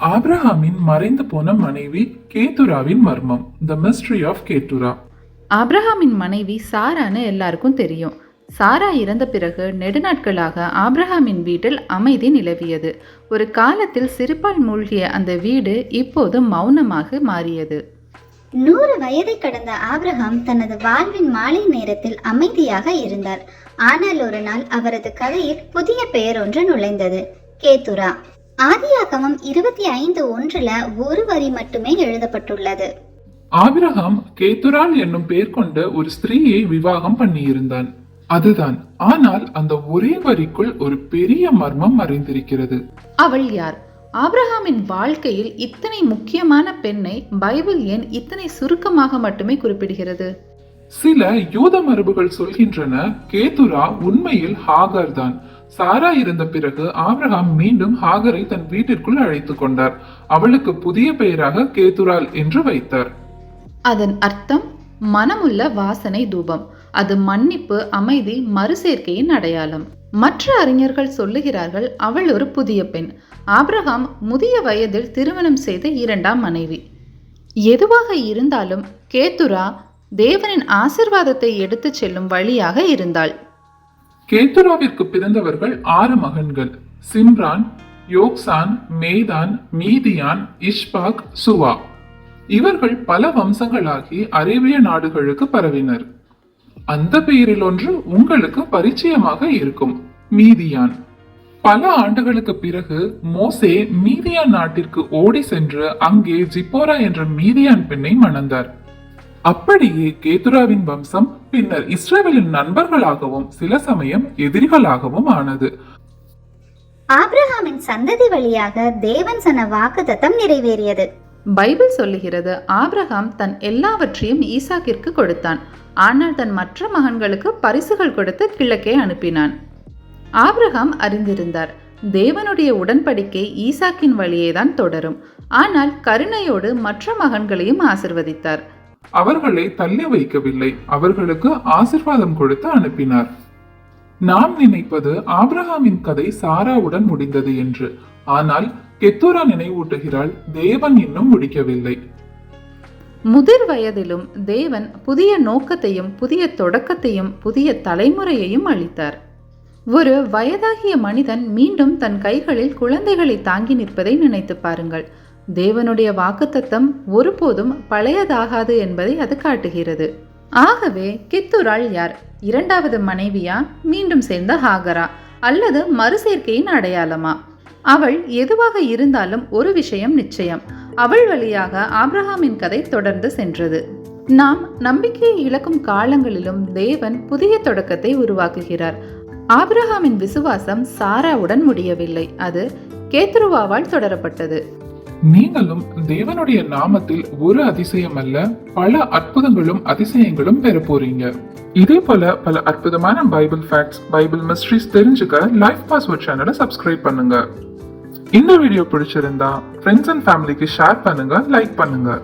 ஆபிரகாமின் மறைந்து போன மனைவி கேத்துராவின் மர்மம் த மிஸ்ட்ரி ஆஃப் கேத்துரா ஆபிரகாமின் மனைவி சாரான்னு எல்லாருக்கும் தெரியும். சாரா இறந்த பிறகு நெடுநாட்களாக ஆபிரகாமின் வீட்டில் அமைதி நிலவியது. ஒரு காலத்தில் சிரிப்பால் மூழ்கிய அந்த வீடு இப்போது மௌனமாக மாறியது. நூறு வயதை கடந்த ஆபிரகாம் தனது வாழ்வின் மாலை நேரத்தில் அமைதியாக இருந்தார். ஆனால் ஒரு நாள் அவரது கதையில் புதிய பெயர் ஒன்று நுழைந்தது கேத்துரா ஆதியாகமம் இருபத்தி ஐந்து ஒன்றுல ஒரு வரி மட்டுமே எழுதப்பட்டுள்ளது. ஆபிரகாம் கேத்துரால் என்னும் பெயர் கொண்ட ஒரு ஸ்திரீயை விவாகம் பண்ணியிருந்தான். அதுதான். ஆனால் அந்த ஒரே வரிக்குள் ஒரு பெரிய மர்மம் மறைந்திருக்கிறது அவள் யார்? ஆபிரகாமின் வாழ்க்கையில் இத்தனை முக்கியமான பெண்ணை பைபிள் ஏன் இத்தனை சுருக்கமாக மட்டுமே குறிப்பிடுகிறது? சில யூத மரபுகள் சொல்கின்றன கேத்துரா உண்மையில் ஹாகர் தான். சாரா இருந்த பிறகு ஆப்ரஹாம் மீண்டும் ஹாகரை தன் வீட்டிற்குள் அழைத்து கொண்டார். அவளுக்கு புதிய பெயராக கேதுரால் என்று வைத்தார். அதன் அர்த்தம் மனமுள்ள வாசனை தூபம். அது மன்னிப்பு அமைதி மறுசேர்க்கையின் அடையாளம். மற்ற அறிஞர்கள் சொல்லுகிறார்கள் அவள் ஒரு புதிய பெண். ஆப்ரஹாம் முதிய வயதில் திருமணம் செய்த இரண்டாம் மனைவி. எதுவாக இருந்தாலும் கேத்துரா தேவனின் ஆசிர்வாதத்தை எடுத்துச் செல்லும் வழியாக இருந்தாள். கேத்துராவிற்கு பிறந்தவர்கள் ஆறு மகன்கள். சிம்ரான் யோக்சான் மேதான் மீதியான் இஷ்பாக் சுவா. இவர்கள் பல வம்சங்களாகி அரேபிய நாடுகளுக்கு பரவினர். அந்த பெயரில் ஒன்று உங்களுக்கு பரிச்சயமாக இருக்கும் மீதியான். பல ஆண்டுகளுக்கு பிறகு மோசே மீதியான் நாட்டிற்கு ஓடி சென்று அங்கே ஜிப்போரா என்ற மீதியான் பெண்ணை மணந்தார். அப்படியே கேதுராவின் வம்சம் பின்னர் இஸ்ரேலின் நண்பர்களாகவும் சில சமயம் எதிரிகளாகவும் ஆனது. ஆபிரகாமின் சந்ததி வழியாக தேவன் சொன்ன வாக்குத்தத்தம் நிறைவேறியது. பைபிள் சொல்லுகிறது ஆபிரகாம் தன் எல்லாவற்றையும் ஈசாக்கிற்கு கொடுத்தான். ஆனால் தன் மற்ற மகன்களுக்கு பரிசுகள் கொடுத்து கிழக்கே அனுப்பினான். ஆபிரகாம் அறிந்திருந்தார் தேவனுடைய உடன்படிக்கை ஈசாக்கின் வழியேதான் தொடரும். ஆனால் கருணையோடு மற்ற மகன்களையும் ஆசிர்வதித்தார். அவர்களை தள்ளி வைக்கவில்லை. அவர்களுக்கு ஆசிர்வாதம் கொடுத்து அனுப்பினார். நாம் நினைப்பது ஆப்ரஹாமின் கதை சாராவுடன் முடிந்தது என்று. ஆனால் கெத்தூரா நினைவூட்டுகிறாள் தேவன் இன்னும் முடிக்கவில்லை. முதிர் வயதிலும் தேவன் புதிய நோக்கத்தையும் புதிய தொடக்கத்தையும் புதிய தலைமுறையையும் அளித்தார். ஒரு வயதாகிய மனிதன் மீண்டும் தன் கைகளில் குழந்தைகளை தாங்கி நிற்பதை நினைத்து பாருங்கள். தேவனுடைய வாக்குத்தத்தம் ஒருபோதும் பழையதாகாது என்பதை அது காட்டுகிறது. ஆகவே கித்துராள் யார் இரண்டாவது மனைவியா? மீண்டும் சேர்ந்த ஹாகரா அல்லது மறுசேர்க்கையின் அடையாளமா? அவள் எதுவாக இருந்தாலும் ஒரு விஷயம் நிச்சயம். அவள் வழியாக ஆப்ரஹாமின் கதை தொடர்ந்து சென்றது. நாம் நம்பிக்கையை இழக்கும் காலங்களிலும் தேவன் புதிய தொடக்கத்தை உருவாக்குகிறார். ஆப்ரஹாமின் விசுவாசம் சாராவுடன் முடியவில்லை. அது கேத்ருவாவால் தொடரப்பட்டது. நீங்களும் தேவனுடைய நாமத்தில் ஒரு அதிசயம் அல்ல பல அற்புதங்களும் அதிசயங்களும் பெற போறீங்க. இதே போல பல அற்புதமான பைபிள் ஃபேக்ட்ஸ் பைபிள் மிஸ்ட்ரிஸ் தெரிஞ்சுக்க லைஃப் பாஸ்வேர்ட் சேனலை சப்ஸ்கிரைப் பண்ணுங்க. இந்த வீடியோ பிடிச்சிருந்தா ஃப்ரெண்ட்ஸ் அண்ட் ஃபேமிலிக்கு ஷேர் பண்ணுங்க லைக் பண்ணுங்க.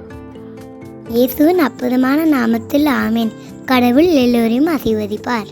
இயேசுவின் அற்புதமான நாமத்தில் ஆமேன். கடவுள் எல்லோரையும் ஆசீர்வதிப்பார்.